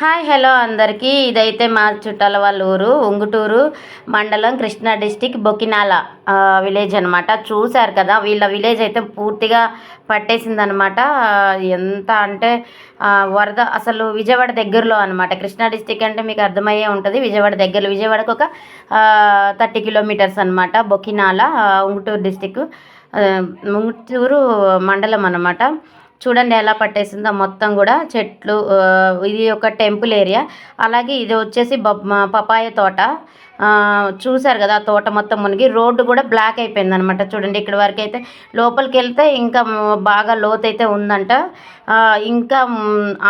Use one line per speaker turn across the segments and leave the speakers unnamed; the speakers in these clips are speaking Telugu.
హాయ్ హలో అందరికీ. ఇదైతే మా చుట్టాల వాళ్ళ ఊరు ఉంగుటూరు మండలం కృష్ణా డిస్టిక్ బొకినాల విలేజ్ అనమాట చూశారు కదా వీళ్ళ విలేజ్ అయితే పూర్తిగా పట్టేసిందనమాట ఎంత అంటే వరద అసలు విజయవాడ దగ్గరలో అనమాట కృష్ణా డిస్టిక్ అంటే మీకు అర్థమయ్యే ఉంటుంది. విజయవాడ దగ్గరలో విజయవాడకు ఒక థర్టీ కిలోమీటర్స్ అనమాట బొకినాల ఉంగుటూరు డిస్టిక్ ఉంగుటూరు మండలం అనమాట చూడండి ఎలా పట్టేసిందో. మొత్తం కూడా చెట్లు ఇది ఒక టెంపుల్ ఏరియా. అలాగే ఇది వచ్చేసి పపాయ తోట. చూశారు కదా ఆ తోట మొత్తం మునిగి రోడ్డు కూడా బ్లాక్ అయిపోయింది అనమాట చూడండి ఇక్కడ వరకు అయితే లోపలికి వెళ్తే ఇంకా బాగా లోతు అయితే ఉందంట ఇంకా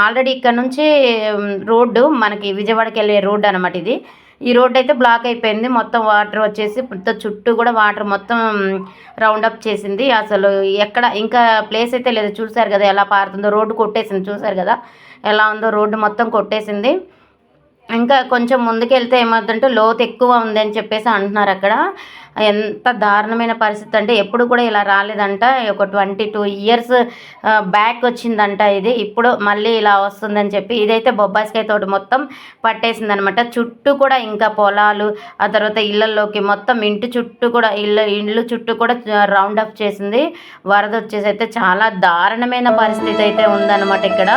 ఆల్రెడీ ఇక్కడ నుంచి రోడ్డు మనకి విజయవాడకి వెళ్ళే రోడ్డు అనమాట ఇది. ఈ రోడ్ అయితే బ్లాక్ అయిపోయింది. మొత్తం వాటర్ వచ్చేసి మొత్తం చుట్టూ కూడా వాటర్ మొత్తం రౌండ్ అప్ చేసింది. అసలు ఎక్కడ ఇంకా ప్లేస్ అయితే లేదు. చూసారు కదా ఎలా పారుతుందో. రోడ్డు కొట్టేసింది. చూసారు కదా ఎలా ఉందో రోడ్డు మొత్తం కొట్టేసింది. ఇంకా కొంచెం ముందుకెళ్తే ఏమవుతుందంటే లోతు ఎక్కువ ఉంది అని చెప్పేసి అంటున్నారు అక్కడ. ఎంత దారుణమైన పరిస్థితి అంటే ఎప్పుడు కూడా ఇలా రాలేదంట. ఒక ట్వంటీ టూ ఇయర్స్ బ్యాక్ వచ్చిందంట ఇది. ఇప్పుడు మళ్ళీ ఇలా వస్తుందని చెప్పి ఇదైతే బొబ్బాయికాయ తోట మొత్తం పట్టేసింది అనమాట చుట్టూ కూడా ఇంకా పొలాలు ఆ తర్వాత ఇళ్ళల్లోకి మొత్తం ఇంటి చుట్టూ కూడా ఇళ్ళ ఇళ్ళు చుట్టూ కూడా రౌండ్ అప్ చేసింది. వరద వచ్చేసి అయితే చాలా దారుణమైన పరిస్థితి అయితే ఉందన్నమాట ఇక్కడ.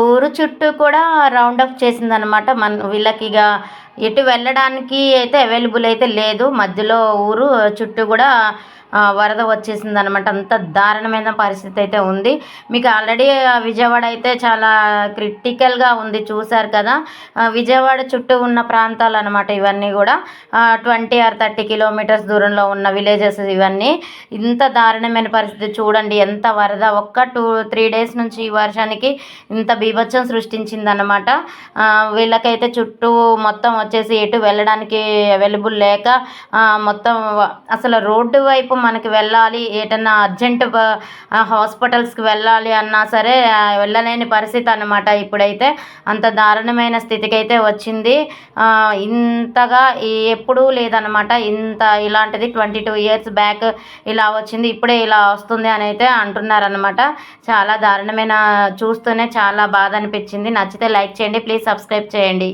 ఊరు చుట్టూ కూడా రౌండ్ అప్ చేసిందనమాట మన వీళ్ళకి ఇక ఎటు వెళ్ళడానికి అయితే అవైలబుల్ అయితే లేదు. మధ్యలో ఊరు చుట్టూ కూడా వరద వచ్చేసింది అనమాట అంత దారుణమైన పరిస్థితి అయితే ఉంది. మీకు ఆల్రెడీ విజయవాడ అయితే చాలా క్రిటికల్గా ఉంది. చూశారు కదా? విజయవాడ చుట్టూ ఉన్న ప్రాంతాలు అనమాట ఇవన్నీ కూడా. ట్వంటీ ఆర్ థర్టీ కిలోమీటర్స్ దూరంలో ఉన్న విలేజెస్ ఇవన్నీ. ఇంత దారుణమైన పరిస్థితి చూడండి. ఎంత వరద. ఒక్క టూ త్రీ డేస్ నుంచి ఈ వర్షానికి ఇంత బీభత్సం సృష్టించిందనమాట అనమాట వీళ్ళకైతే చుట్టూ మొత్తం వచ్చేసి ఎటు వెళ్ళడానికి అవైలబుల్ లేక మొత్తం అసలు రోడ్డు వైపు మనకి వెళ్ళాలి ఏటన్నా అర్జెంట్ హాస్పిటల్స్కి వెళ్ళాలి అన్నా సరే వెళ్ళలేని పరిస్థితి అనమాట ఇప్పుడైతే. అంత దారుణమైన స్థితికి అయితే వచ్చింది ఇంతగా ఎప్పుడూ లేదనమాట ఇంత ఇలాంటిది ట్వంటీ టూ ఇయర్స్ బ్యాక్ ఇలా వచ్చింది ఇప్పుడే ఇలా వస్తుంది అని అయితే అంటున్నారనమాట చాలా దారుణమైన చూస్తూనే చాలా బాధ అనిపించింది. నచ్చితే లైక్ చేయండి ప్లీజ్ సబ్స్క్రైబ్ చేయండి.